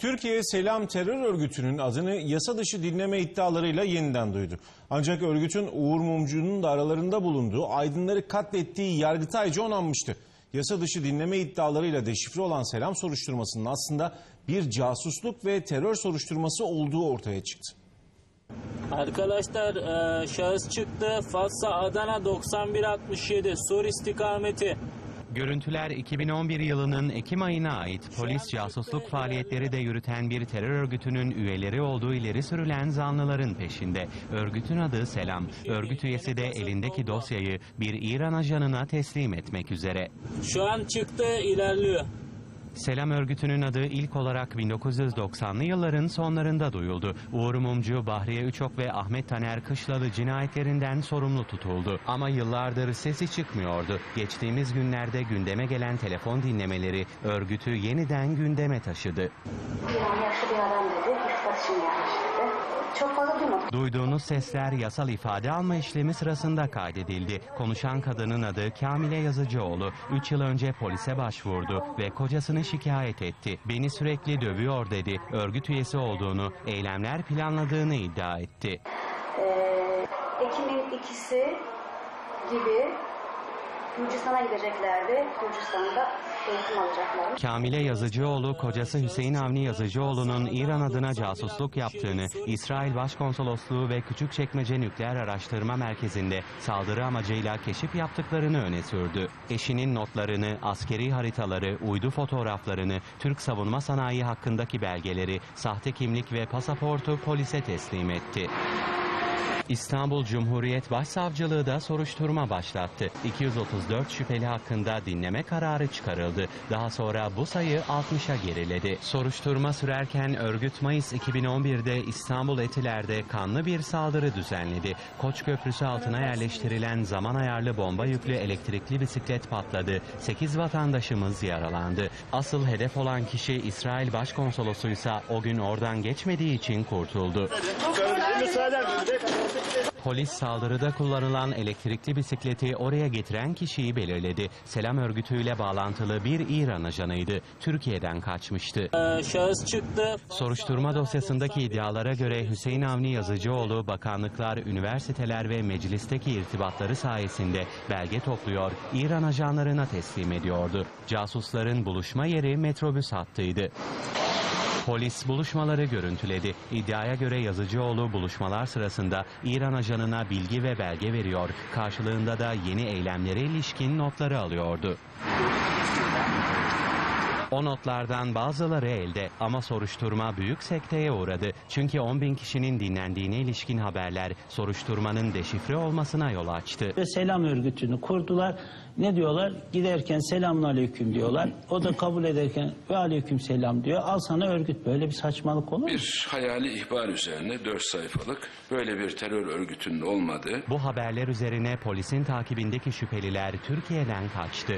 Türkiye Selam terör örgütünün adını yasa dışı dinleme iddialarıyla yeniden duydu. Ancak örgütün Uğur Mumcu'nun da aralarında bulunduğu aydınları katlettiği Yargıtay'cı onanmıştı. Yasa dışı dinleme iddialarıyla deşifre olan Selam soruşturmasının aslında bir casusluk ve terör soruşturması olduğu ortaya çıktı. Arkadaşlar e, şahıs çıktı. Fatsa Adana 9167 Sur istikameti. Görüntüler 2011 yılının Ekim ayına ait polis casusluk faaliyetleri de yürüten bir terör örgütünün üyeleri olduğu ileri sürülen zanlıların peşinde. Örgütün adı Selam. Örgüt üyesi de elindeki dosyayı bir İran ajanına teslim etmek üzere. Şu an çıktı ilerliyor. Selam örgütünün adı ilk olarak 1990'lı yılların sonlarında duyuldu. Uğur Mumcu, Bahriye Üçok ve Ahmet Taner Kışlalı cinayetlerinden sorumlu tutuldu. Ama yıllardır sesi çıkmıyordu. Geçtiğimiz günlerde gündeme gelen telefon dinlemeleri örgütü yeniden gündeme taşıdı. Yani yaşlı bir adam dedi, için. Çok fazla duymadım. Duyduğunuz sesler yasal ifade alma işlemi sırasında kaydedildi. Konuşan kadının adı Kamile Yazıcıoğlu. 3 yıl önce polise başvurdu ve kocasını şikayet etti. Beni sürekli dövüyor dedi. Örgüt üyesi olduğunu, eylemler planladığını iddia etti. Ee, Ekim'in ikisi gibi Gürcistan'a gideceklerdi. Gürcistan'da eğitim alacaklarmış. Kamile Yazıcıoğlu, kocası Hüseyin Avni Yazıcıoğlu'nun İran adına casusluk yaptığını, İsrail Başkonsolosluğu ve Küçükçekmece Nükleer Araştırma Merkezi'nde saldırı amacıyla keşif yaptıklarını öne sürdü. Eşinin notlarını, askeri haritaları, uydu fotoğraflarını, Türk savunma sanayi hakkındaki belgeleri, sahte kimlik ve pasaportu polise teslim etti. İstanbul Cumhuriyet Başsavcılığı da soruşturma başlattı. 234 şüpheli hakkında dinleme kararı çıkarıldı. Daha sonra bu sayı 60'a geriledi. Soruşturma sürerken örgüt Mayıs 2011'de İstanbul Etiler'de kanlı bir saldırı düzenledi. Koç Köprüsü altına yerleştirilen zaman ayarlı bomba yüklü elektrikli bisiklet patladı. 8 vatandaşımız yaralandı. Asıl hedef olan kişi İsrail Başkonsolosuysa o gün oradan geçmediği için kurtuldu. Polis saldırıda kullanılan elektrikli bisikleti oraya getiren kişiyi belirledi. Selam örgütüyle bağlantılı bir İran ajanıydı. Türkiye'den kaçmıştı. E, şahıs çıktı. Soruşturma dosyasındaki iddialara göre Hüseyin Avni Yazıcıoğlu bakanlıklar, üniversiteler ve meclisteki irtibatları sayesinde belge topluyor, İran ajanlarına teslim ediyordu. Casusların buluşma yeri metrobüs hattıydı. Polis buluşmaları görüntüledi. İddiaya göre Yazıcıoğlu buluşmalar sırasında İran ajanına bilgi ve belge veriyor. Karşılığında da yeni eylemlere ilişkin notları alıyordu. O notlardan bazıları elde ama soruşturma büyük sekteye uğradı. Çünkü 10 bin kişinin dinlendiğine ilişkin haberler soruşturmanın deşifre olmasına yol açtı. ve selam örgütünü kurdular. Ne diyorlar? Giderken selamun aleyküm diyorlar. O da kabul ederken ve aleyküm selam diyor. Al sana örgüt. Böyle bir saçmalık olur mu? Bir hayali ihbar üzerine 4 sayfalık böyle bir terör örgütünün olmadığı Bu haberler üzerine polisin takibindeki şüpheliler Türkiye'den kaçtı.